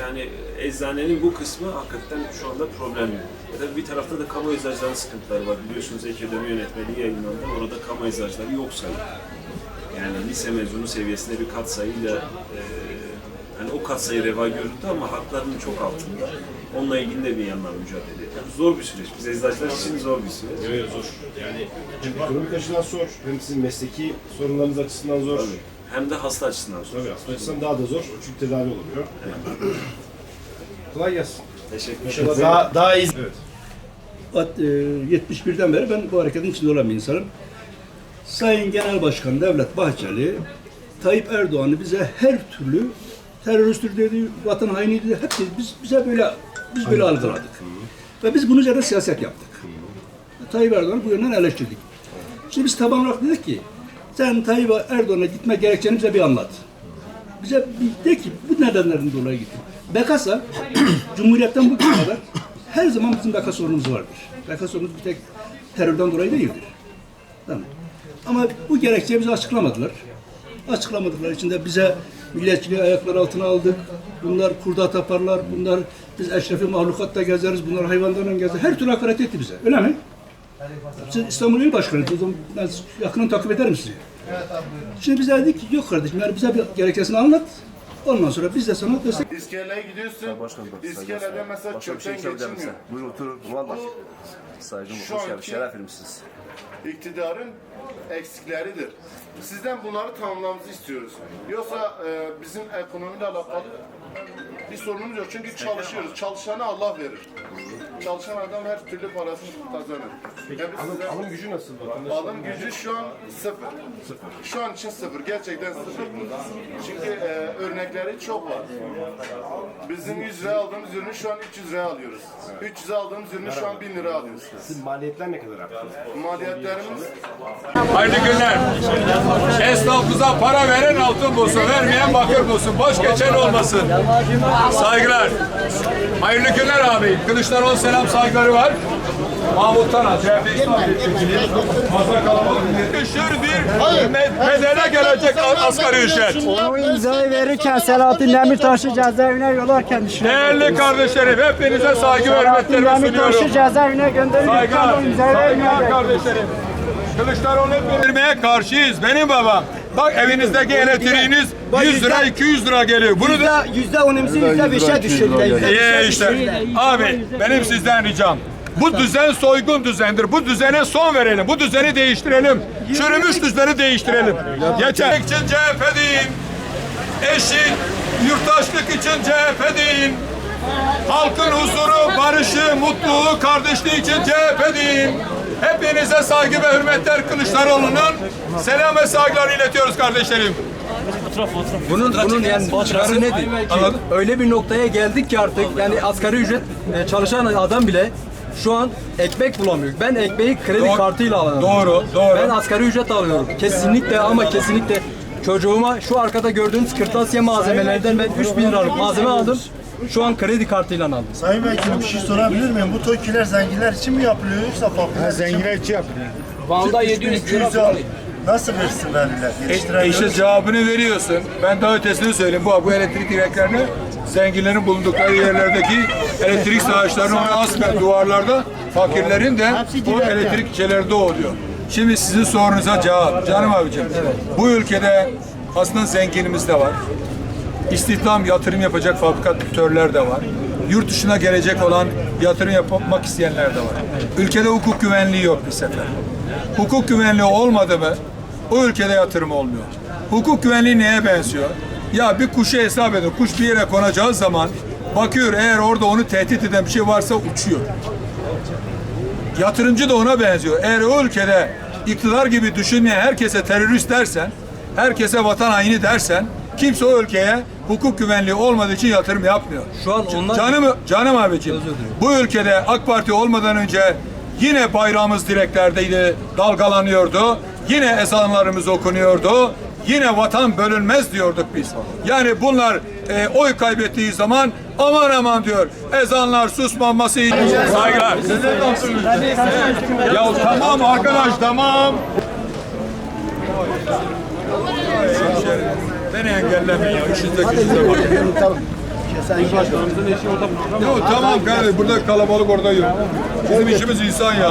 yani eczanenin bu kısmı hakikaten şu anda problemli. Ya da bir tarafta da kamu eczacılarının sıkıntıları var. Biliyorsunuz ek ödeme yönetmeliği yayınlandı. Orada kamu eczacıları yok sayılır. Yani lise mezunu seviyesinde bir katsayıyla e, hani o katsayı reva görüldü ama haklarının çok altında. Onunla ilgili de bir yandan mücadele ediyoruz. Zor bir süreç. Biz eczacılar için zor bir süreç. Yok yok zor. Yani ekonomik açıdan zor, hem sizin mesleki sorunlarınız açısından zor. Tabii. Hem de hasta açısından zor. Tabii aslında açısından daha da zor. Çünkü tedavi olamıyor. Kolay gelsin. Teşekkür ederim. Daha, daha iyi. Evet. At- e, 71'den beri ben bu hareketin içinde olan bir insanım. Sayın Genel Başkan Devlet Bahçeli, Tayyip Erdoğan'ı bize her türlü teröristtir dedi, vatan haini dedi, hep dedi. Biz, bize böyle, biz böyle algıladık. Ve biz bunun üzerine siyaset yaptık. Tayyip Erdoğan'ı bu yönden eleştirdik. Şimdi biz taban olarak dedik ki, sen Tayyip Erdoğan'a gitme gerekçeni bize bir anlat. Bize bir de ki bu nedenlerin dolayı gittim. Bekasa Cumhuriyet'ten bugüne kadar her zaman bizim beka sorunumuz vardır. Beka sorunumuz bir tek terörden dolayı değildir. Tamam. Ama bu gerekçeyi bize açıklamadılar. Açıklamadıkları için de bize milliyetçiliği ayaklar altına aldık. Bunlar kurda taparlar, bunlar biz eşrefi mahlukatta gezeriz, bunlar hayvanlarla gezeriz. Her türlü hakaret etti bize. Öyle mi? Siz İstanbul İl Başkanı, ben yakından takip ederim sizi. Şimdi biz de dedik ki yok kardeşim yani bize bir gerekçesini anlat. Ondan sonra biz de sana destek İskeleye gidiyorsun. Başkanım, İskelede mesela Başka bir çöpten şey sorabilir geçilmiyor. misin? Buyurun oturun. Valla. Saycım Şu hoş geldiniz. anki- Şeref vermişsiniz. İktidarın eksikleridir. Sizden bunları tamamlamamızı istiyoruz. Yoksa e, bizim ekonomiyle alakalı bir sorunumuz yok. Çünkü çalışıyoruz. Çalışana Allah verir. Çalışan adam her türlü parasını kazanır. Yani Alım, size- alım gücü nasıl? vatandaş? Alım gücü şu an sıfır. Şu an için sıfır. Gerçekten sıfır. Çünkü e, örnekleri çok var. Bizim 100 lira aldığımız ürünü şu an 300 liraya alıyoruz. 300'e aldığımız ürünü şu an 1000 lira alıyoruz. Sizin maliyetler ne kadar arttı? Maliyetlerimiz Hayırlı günler. Esnafımıza para veren altın bulsun, vermeyen bakır bulsun. Boş geçen olmasın. Saygılar. Hayırlı günler abi. Kılıçdaroğlu selam saygıları var. Mahmut Tanan, CHP Milletvekili. Masa kalabalık. Düşür bir bedele gelecek asgari ücret. O imzayı verirken Selahattin Demirtaş'ı cezaevine yollarken düşünüyorum. Değerli kardeşlerim, hepinize saygı ve Selahattin hürmetlerimi Demirtaş'ı sunuyorum. cezaevine gönderirken Saygılar, o imzayı saygılar kardeşlerim. Kılıçdaroğlu hep vermeye karşıyız. Benim babam. Bak evinizdeki elektriğiniz 100 lira 200 lira geliyor. Bunu da Yüzde onumuzu yüzde beşe düşürdü. İyi işte. Abi benim sizden ricam. Bu düzen soygun düzendir. Bu düzene son verelim. Bu düzeni değiştirelim. Çürümüş düzeni değiştirelim. Yeter. için CHP deyin. Eşit, yurttaşlık için CHP deyin. Halkın huzuru, barışı, mutluluğu, kardeşliği için CHP deyin. Hepinize saygı ve hürmetler Kılıçdaroğlu'nun selam ve saygılar iletiyoruz kardeşlerim. Bunun, bunun yani çıkarı nedir? Anladın? Öyle bir noktaya geldik ki artık yani asgari ücret e, çalışan adam bile şu an ekmek bulamıyor. Ben ekmeği kredi Doğru. kartıyla alıyorum. Doğru, doğru. Ben asgari ücret alıyorum. Kesinlikle ama kesinlikle çocuğuma şu arkada gördüğünüz kırtasiye malzemelerden ben 3000 liralık malzeme aldım. Şu an kredi kartıyla aldım. Sayın Vekilim bir şey sorabilir miyim? Bu tokiler zenginler için mi yapılıyor yoksa fakirler zenginler için yapılıyor. Van'da 700 lira. Nasıl versin verdiler? Yetiştiremiyoruz. İşte cevabını veriyorsun. Ben daha ötesini söyleyeyim. Bu, bu elektrik direklerini zenginlerin bulundukları yerlerdeki elektrik sahaçlarını ona asmayan duvarlarda fakirlerin de o elektrik şeyleri oluyor. Şimdi sizin sorunuza cevap. Canım abicim. Bu ülkede aslında zenginimiz de var. İstihdam, yatırım yapacak fabrikatörler de var. Yurt dışına gelecek olan yatırım yapmak isteyenler de var. Ülkede hukuk güvenliği yok bir sefer. Hukuk güvenliği olmadı mı o ülkede yatırım olmuyor. Hukuk güvenliği neye benziyor? Ya bir kuşu hesap edin. Kuş bir yere konacağı zaman bakıyor eğer orada onu tehdit eden bir şey varsa uçuyor. Yatırımcı da ona benziyor. Eğer o ülkede iktidar gibi düşünmeyen herkese terörist dersen, herkese vatan haini dersen, kimse o ülkeye hukuk güvenliği olmadığı için yatırım yapmıyor. Şu an onlar Canım, canım abicim, bu ülkede AK Parti olmadan önce yine bayrağımız direklerdeydi, dalgalanıyordu. Yine ezanlarımız okunuyordu. Yine vatan bölünmez diyorduk biz. Yani bunlar e, oy kaybettiği zaman aman aman diyor. Ezanlar susmaması için. Saygılar. ya tamam arkadaş tamam. Beni engellemeyin ya. İşinize gücünüze bakın. Sayın Başkanımızın eşi orada program Ya tamam kardeşim burada kalabalık orada yok. Bizim işimiz insan ya.